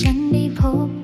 ฉันได้พบ